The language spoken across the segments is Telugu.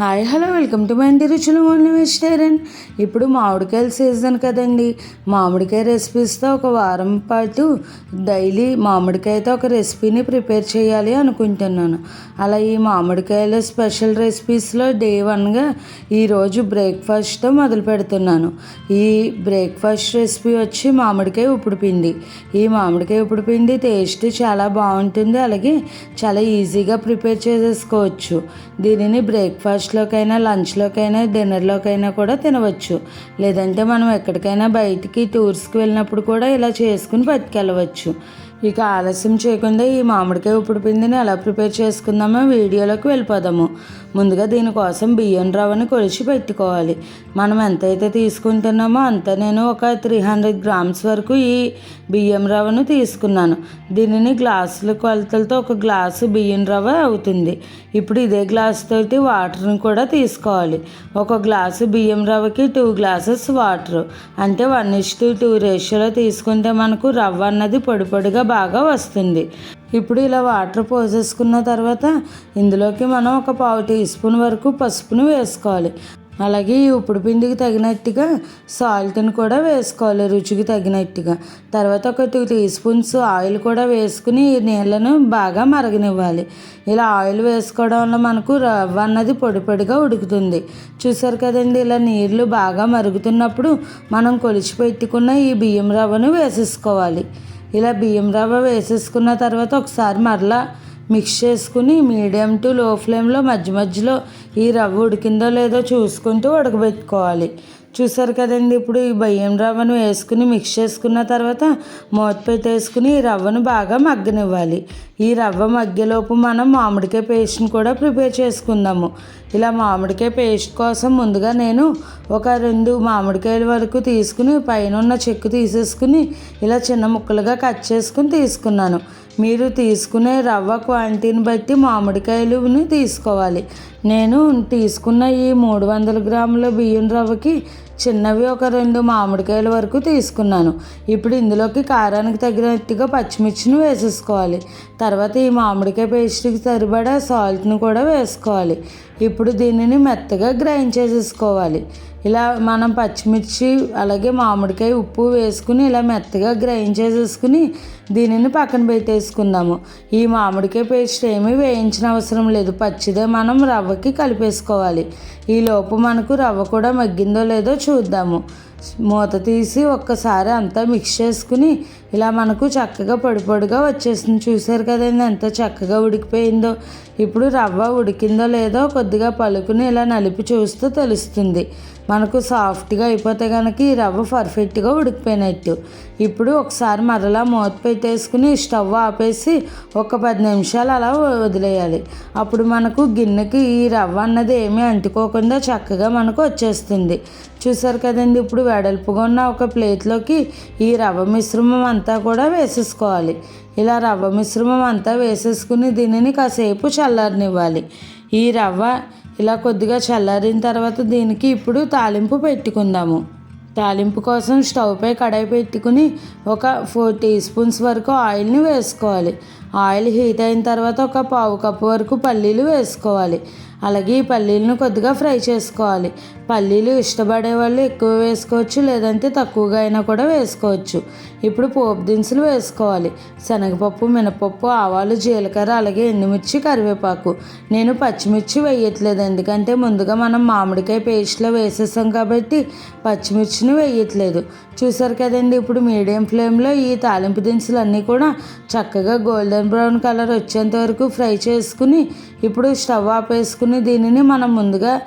Hi hello welcome to my ఇంటి రుచులు ఓన్లీ వెజిటేరియన్. ఇప్పుడు మామిడికాయల సీజన్ కదండి. మామిడికాయ రెసిపీస్తో ఒక వారం పాటు డైలీ మామిడికాయతో ఒక రెసిపీని ప్రిపేర్ చేయాలి అనుకుంటున్నాను. అలా ఈ మామిడికాయల స్పెషల్ రెసిపీస్లో డే వన్గా ఈరోజు బ్రేక్ఫాస్ట్తో మొదలు పెడుతున్నాను. ఈ బ్రేక్ఫాస్ట్ రెసిపీ వచ్చి మామిడికాయ ఉప్పుడు పిండి. ఈ మామిడికాయ ఉప్పుడు పిండి టేస్ట్ చాలా బాగుంటుంది అలాగే చాలా ఈజీగా ప్రిపేర్ చేసేసుకోవచ్చు. దీనిని బ్రేక్ఫాస్ట్ బ్రేక్ఫాస్ట్లోకైనా లంచ్లోకైనా డిన్నర్లోకైనా కూడా తినవచ్చు. లేదంటే మనం ఎక్కడికైనా బయటికి టూర్స్కి వెళ్ళినప్పుడు కూడా ఇలా చేసుకుని పట్టుకెళ్ళవచ్చు ఇక ఆలస్యం చేయకుండా ఈ మామిడికాయ ఉప్పుడు పిండిని ఎలా ప్రిపేర్ చేసుకుందామో వీడియోలోకి వెళ్ళిపోదాము. ముందుగా దీనికోసం బియ్యం రవ్వని కొలిచి పెట్టుకోవాలి. మనం ఎంతైతే తీసుకుంటున్నామో అంత నేను ఒక త్రీ హండ్రెడ్ గ్రామ్స్ వరకు ఈ బియ్యం రవ్వను తీసుకున్నాను. దీనిని గ్లాసుల కొలతలతో ఒక గ్లాసు బియ్యం రవ్వ అవుతుంది. ఇప్పుడు ఇదే గ్లాస్ తోటి వాటర్ని కూడా తీసుకోవాలి. ఒక గ్లాసు బియ్యం రవ్వకి టూ గ్లాసెస్ వాటర్ అంటే వన్ ఇస్ టూ టూ రేషియోలో తీసుకుంటే మనకు రవ్వ అన్నది పొడి పొడిగా బాగా వస్తుంది. ఇప్పుడు ఇలా వాటర్ పోసేసుకున్న తర్వాత ఇందులోకి మనం ఒక పావు టీ స్పూన్ వరకు పసుపును వేసుకోవాలి. అలాగే ఈ ఉప్పుడు పిండికి తగినట్టుగా సాల్ట్ని కూడా వేసుకోవాలి రుచికి తగినట్టుగా. తర్వాత ఒక టూ టీ స్పూన్స్ ఆయిల్ కూడా వేసుకుని ఈ నీళ్ళను బాగా మరగనివ్వాలి. ఇలా ఆయిల్ వేసుకోవడం వల్ల మనకు రవ్వ అన్నది పొడి పొడిగా ఉడుకుతుంది. చూసారు కదండి ఇలా నీళ్ళు బాగా మరుగుతున్నప్పుడు మనం కొలిచి పెట్టుకున్న ఈ బియ్యం రవ్వను వేసేసుకోవాలి. ఇలా బియ్యం రవ్వ వేసేసుకున్న తర్వాత ఒకసారి మరలా మిక్స్ చేసుకుని మీడియం టు లో ఫ్లేమ్లో మధ్య మధ్యలో ఈ రవ్వ ఉడికిందో లేదో చూసుకుంటూ ఉడకబెట్టుకోవాలి. చూసారు కదండి ఇప్పుడు ఈ బియ్యం రవ్వను వేసుకుని మిక్స్ చేసుకున్న తర్వాత మూత వేసుకుని ఈ రవ్వను బాగా మగ్గనివ్వాలి. ఈ రవ్వ మగ్గేలోపు మనం మామిడికాయ పేస్ట్ని కూడా ప్రిపేర్ చేసుకుందాము. ఇలా మామిడికాయ పేస్ట్ కోసం ముందుగా నేను ఒక రెండు మామిడికాయల వరకు తీసుకుని పైన ఉన్న చెక్కు తీసేసుకుని ఇలా చిన్న ముక్కలుగా కట్ చేసుకుని తీసుకున్నాను. మీరు తీసుకునే రవ్వ క్వాంటిటీని బట్టి మామిడికాయలుని తీసుకోవాలి. నేను తీసుకున్న ఈ మూడు వందల గ్రాముల బియ్యం రవ్వకి చిన్నవి ఒక రెండు మామిడికాయల వరకు తీసుకున్నాను. ఇప్పుడు ఇందులోకి కారానికి తగినట్టుగా పచ్చిమిర్చిని వేసేసుకోవాలి. తర్వాత ఈ మామిడికాయ పేస్ట్కి సరిపడా సాల్ట్ని కూడా వేసుకోవాలి. ఇప్పుడు దీనిని మెత్తగా గ్రైండ్ చేసేసుకోవాలి. ఇలా మనం పచ్చిమిర్చి అలాగే మామిడికాయ ఉప్పు వేసుకుని ఇలా మెత్తగా గ్రైండ్ చేసేసుకుని దీనిని పక్కన పెట్టేసుకుందాము. ఈ మామిడికాయ పేస్ట్ ఏమీ వేయించిన అవసరం లేదు. పచ్చిదే మనం రవ్వ రవ్వకి కలిపేసుకోవాలి. ఈ లోపు మనకు రవ్వ కూడా మగ్గిందో లేదో చూద్దాము. మూత తీసి ఒక్కసారి అంతా మిక్స్ చేసుకుని ఇలా మనకు చక్కగా పొడి పొడిగా వచ్చేసింది. చూసారు కదండి ఎంత చక్కగా ఉడికిపోయిందో. ఇప్పుడు రవ్వ ఉడికిందో లేదో కొద్దిగా పలుకుని ఇలా నలిపి చూస్తూ తెలుస్తుంది. మనకు సాఫ్ట్గా అయిపోతే కనుక ఈ రవ్వ పర్ఫెక్ట్గా ఉడికిపోయినట్టు. ఇప్పుడు ఒకసారి మరలా మూత పెట్టేసుకుని స్టవ్ ఆపేసి ఒక పది నిమిషాలు అలా వదిలేయాలి. అప్పుడు మనకు గిన్నెకి ఈ రవ్వ అన్నది ఏమీ అంటుకోకుండా చక్కగా మనకు వచ్చేస్తుంది. చూసారు కదండి ఇప్పుడు వెడల్పుగా ఉన్న ఒక ప్లేట్లోకి ఈ రవ్వ మిశ్రమం అంతా కూడా వేసేసుకోవాలి. ఇలా రవ్వ మిశ్రమం అంతా వేసేసుకుని దీనిని కాసేపు చల్లారనివ్వాలి. ఈ రవ్వ ఇలా కొద్దిగా చల్లారిన తర్వాత దీనికి ఇప్పుడు తాలింపు పెట్టుకుందాము. తాలింపు కోసం స్టవ్పై కడాయి పెట్టుకుని ఒక ఫోర్ టీ స్పూన్స్ వరకు ఆయిల్ని వేసుకోవాలి. ఆయిల్ హీట్ అయిన తర్వాత ఒక పావు కప్పు వరకు పల్లీలు వేసుకోవాలి. అలాగే ఈ పల్లీలను కొద్దిగా ఫ్రై చేసుకోవాలి. పల్లీలు ఇష్టపడే వాళ్ళు ఎక్కువ వేసుకోవచ్చు లేదంటే తక్కువగా అయినా కూడా వేసుకోవచ్చు. ఇప్పుడు పోపు దినుసులు వేసుకోవాలి. శనగపప్పు మినపప్పు ఆవాలు జీలకర్ర అలాగే ఎండుమిర్చి కరివేపాకు. నేను పచ్చిమిర్చి వేయట్లేదు ఎందుకంటే ముందుగా మనం మామిడికాయ పేస్ట్లో వేసేసాం కాబట్టి పచ్చిమిర్చిని వేయట్లేదు. చూసారు కదండి ఇప్పుడు మీడియం ఫ్లేమ్లో ఈ తాలింపు దినుసులు అన్నీ కూడా చక్కగా గోల్డెన్ బ్రౌన్ కలర్ వచ్చేంత వరకు ఫ్రై చేసుకుని ఇప్పుడు స్టవ్ ఆపేసుకుని దీనిని మనం ముందుగా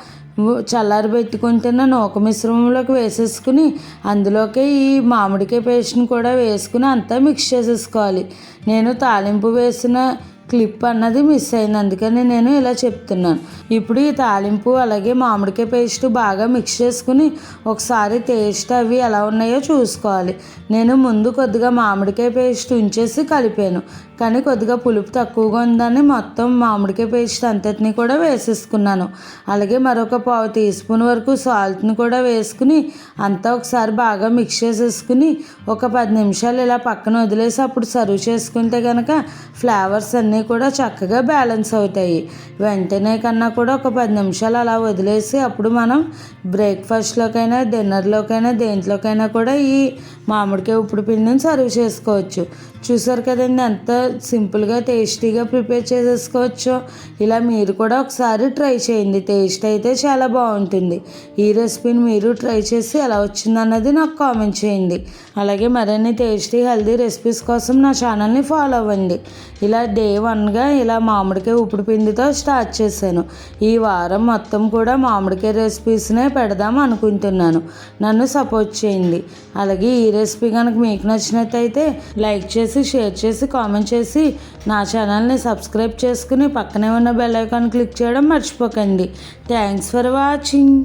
చల్లారి పెట్టుకుంటున్న నూక మిశ్రమంలోకి వేసేసుకుని అందులోకి ఈ మామిడికాయ పేస్ట్ని కూడా వేసుకుని అంతా మిక్స్ చేసేసుకోవాలి. నేను తాలింపు వేసిన క్లిప్ అన్నది మిస్ అయింది. అందుకని నేను ఇలా చెప్తున్నాను. ఇప్పుడు ఈ తాలింపు అలాగే మామిడికాయ పేస్ట్ బాగా మిక్స్ చేసుకుని ఒకసారి టేస్ట్ అవి ఎలా ఉన్నాయో చూసుకోవాలి. నేను ముందు కొద్దిగా మామిడికాయ పేస్ట్ ఉంచేసి కలిపాను. కానీ కొద్దిగా పులుపు తక్కువగా ఉందని మొత్తం మామిడికాయ పేస్ట్ అంతటిని కూడా వేసేసుకున్నాను. అలాగే మరొక పావు టీ స్పూన్ వరకు సాల్ట్ని కూడా వేసుకుని అంతా ఒకసారి బాగా మిక్స్ చేసేసుకుని ఒక పది నిమిషాలు ఇలా పక్కన వదిలేసి అప్పుడు సర్వ్ చేసుకుంటే కనుక ఫ్లేవర్స్ అన్నీ కూడా చక్కగా బ్యాలెన్స్ అవుతాయి. వెంటనే కన్నా కూడా ఒక పది నిమిషాలు అలా వదిలేసి అప్పుడు మనం బ్రేక్ఫాస్ట్లోకైనా డిన్నర్లోకైనా దేంట్లోకైనా కూడా ఈ మామిడికాయ ఉప్పుడు పిండిని సర్వ్ చేసుకోవచ్చు. చూసారు కదండి ఎంత సింపుల్గా టేస్టీగా ప్రిపేర్ చేసేసుకోవచ్చు. ఇలా మీరు కూడా ఒకసారి ట్రై చేయండి. టేస్ట్ అయితే చాలా బాగుంటుంది. ఈ రెసిపీని మీరు ట్రై చేసి ఎలా వచ్చిందన్నది నాకు కామెంట్ చేయండి. అలాగే మరిన్ని టేస్టీ హెల్దీ రెసిపీస్ కోసం నా ఛానల్ని ఫాలో అవ్వండి. ఇలా డే వన్గా ఇలా మామిడికాయ ఉప్పుడు పిండితో స్టార్ట్ చేశాను. ఈ వారం మొత్తం కూడా మామిడికాయ రెసిపీస్నే పెడదాం అనుకుంటున్నాను. నన్ను సపోర్ట్ చేయండి. అలాగే ఈ రెసిపీ కనుక మీకు నచ్చినట్టయితే లైక్ చేసి షేర్ చేసి కామెంట్ చేసి నా ఛానల్ని సబ్స్క్రైబ్ చేసుకుని పక్కనే ఉన్న బెల్ ఐకాన్ క్లిక్ చేయడం మర్చిపోకండి. Thanks for watching